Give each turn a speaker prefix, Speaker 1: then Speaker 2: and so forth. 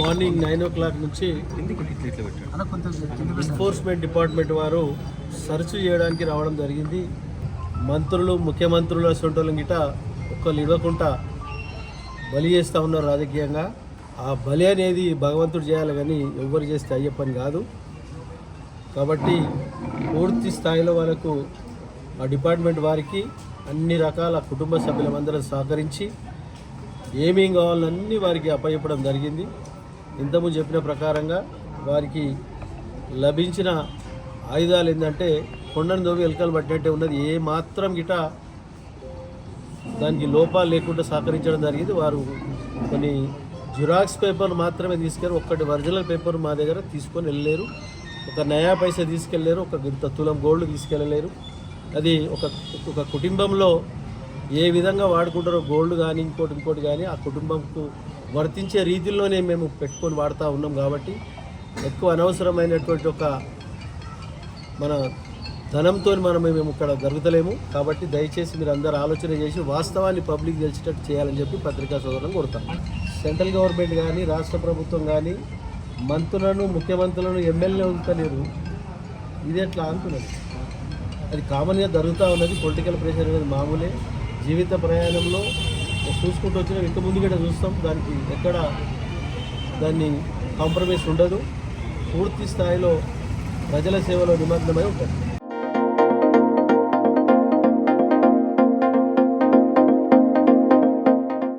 Speaker 1: Morning nine o'clock నుంచి enforcement department వారు search చేయడానికి రావడం జరిగింది. మంత్రులు ముఖ్యమంత్రుల సొంటలు గిట ఒక్కరు ఇవ్వకుండా బలి చేస్తూ ఉన్నారు రాజకీయంగా. ఆ బలి అనేది భగవంతుడు చేయాలి కానీ ఎవరు చేస్తే అయ్యే పని కాదు. కాబట్టి పూర్తి స్థాయిలో వాళ్ళకు ఆ డిపార్ట్మెంట్ వారికి అన్ని రకాల కుటుంబ సభ్యులందరూ సహకరించి ఏమేం కావాలో అన్నీ వారికి అప్పచెప్పడం జరిగింది. ఇంతకుముందు చెప్పిన ప్రకారంగా వారికి లభించిన ఆయుధాలు ఏంటంటే కొండను దోవి ఎలకలు పట్టినట్టే ఉన్నది. ఏ మాత్రం గిట దానికి లోపాలు లేకుండా సహకరించడం జరిగింది. వారు కొన్ని జిరాక్స్ పేపర్లు మాత్రమే తీసుకెళ్ళి ఒక్కటి ఒరిజినల్ పేపర్ మా దగ్గర తీసుకొని వెళ్ళలేరు. ఒక నయా పైస తీసుకెళ్ళలేరు ఒక ఇంత తులం గోల్డ్ తీసుకెళ్ళలేరు అది ఒక ఒక కుటుంబంలో ఏ విధంగా వాడుకుంటారో గోల్డ్ కానీ ఇంకోటి ఇంకోటి కానీ ఆ కుటుంబంకు వర్తించే రీతిలోనే మేము పెట్టుకొని వాడుతూ ఉన్నాం కాబట్టి ఎక్కువ అనవసరమైనటువంటి ఒక మన ధనంతో మనం మేము ఇక్కడ జరుగుతలేము. కాబట్టి దయచేసి మీరు అందరు ఆలోచన చేసి వాస్తవాన్ని పబ్లిక్ తెలిసేటట్టు చేయాలని చెప్పి పత్రికా సోదరులను కోరుతాం. సెంట్రల్ గవర్నమెంట్ కానీ రాష్ట్ర ప్రభుత్వం కానీ మంత్రులను ముఖ్యమంత్రులను ఎమ్మెల్యే ఉంటలేరు. ఇది ఎట్లా అంటున్నది అది కామన్గా జరుగుతూ ఉన్నది. పొలిటికల్ ప్రెషర్ అనేది మామూలే. జీవిత ప్రయాణంలో చూసుకుంటూ వచ్చిన ఇంత ముందు కూడా చూస్తాం. దానికి ఎక్కడ దాన్ని కాంప్రమైజ్ ఉండదు. పూర్తి స్థాయిలో ప్రజల సేవలో నిమగ్నమై ఉంటారు